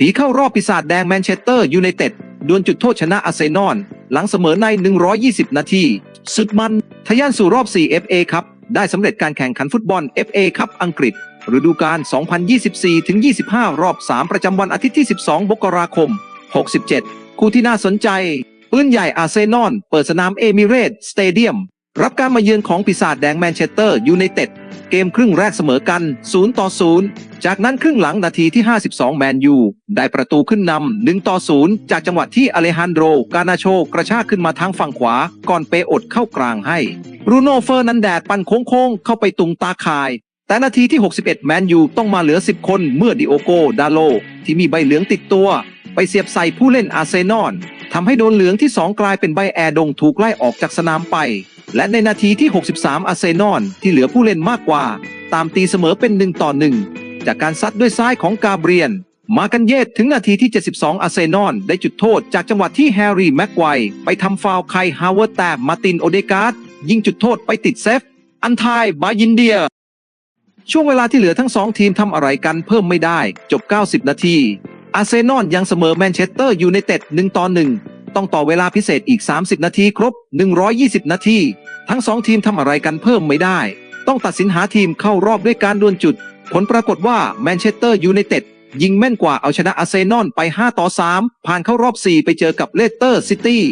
ผีเข้ารอบปีศาจแดงแมนเชสเตอร์ยูไนเต็ดดวลจุดโทษชนะอาร์เซนอลหลังเสมอใน 120 นาที สุดมันทะยานสู่รอบ 4 FA ครับ ได้สำเร็จการแข่งขันฟุตบอล FA ครับอังกฤษ ฤดูกาล 2024-25 รอบ 3 ประจำวันอาทิตย์ที่ 12มกราคม 67 คู่ที่น่าสนใจ ปืนใหญ่อาร์เซนอลเปิดสนามเอมิเรตสเตเดียม รับการมาเยือนของปีศาจแดงแมนเชสเตอร์ยูไนเต็ดเกมครึ่งแรกเสมอกัน 0 ต่อ 0 จากนั้นครึ่งหลังนาทีที่ 52 แมนยู ได้ประตูขึ้นนำ 1 ต่อ 0 จากจังหวะที่อเลฮันโดร กานาโช กระชากขึ้นมาทางฝั่งขวา ก่อนเปอดเข้ากลางให้บรูโน่เฟอร์นันแดดปั่นโค้งๆ เข้าไปตุงตาข่าย แต่นาทีที่ 61 แมนยูต้องมาเหลือ 10 คนเมื่อดิโอโก ดาโล ที่มีใบเหลืองติดตัว ไปเสียบใส่ผู้เล่นอาร์เซนอล ทำให้โดนเหลืองที่ 2 กลายเป็นใบแอร์ดงถูกไล่ออกจากสนามไป และในนาทีที่ 63 อาร์เซนอลที่เหลือผู้เล่นมากกว่า ตามตีเสมอเป็น1ต่อ1จากการซัดด้วยซ้ายของกาเบรียน มากันเยตถึงนาทีที่ 72 อาร์เซนอลได้จุดโทษจากจังหวะที่แฮร์รี่แม็กไกวไปทำฟาวล์ไคลฮาวเวิร์แต่มาร์ตินโอเดการ์ดยิงจุดโทษไปติดเซฟ อันทายบายินเดียช่วงเวลาที่เหลือทั้งสองทีมทำอะไรกันเพิ่มไม่ได้ จบ 90 นาที อาร์เซนอลยังเสมอแมนเชสเตอร์ยูไนเต็ด1ต่อ1ต้องต่อเวลาพิเศษอีก 30 นาทีครบ 120 นาที ทั้งสองทีมทำอะไรกันเพิ่มไม่ได้ ต้องตัดสินหาทีมเข้ารอบด้วยการดวลจุด ผลปรากฏว่าแมนเชสเตอร์ยูไนเต็ดยิงแม่นกว่าเอาชนะอาร์เซนอลไป 5 ต่อ 3 ผ่านเข้ารอบ 4 ไปเจอกับเลสเตอร์ซิตี้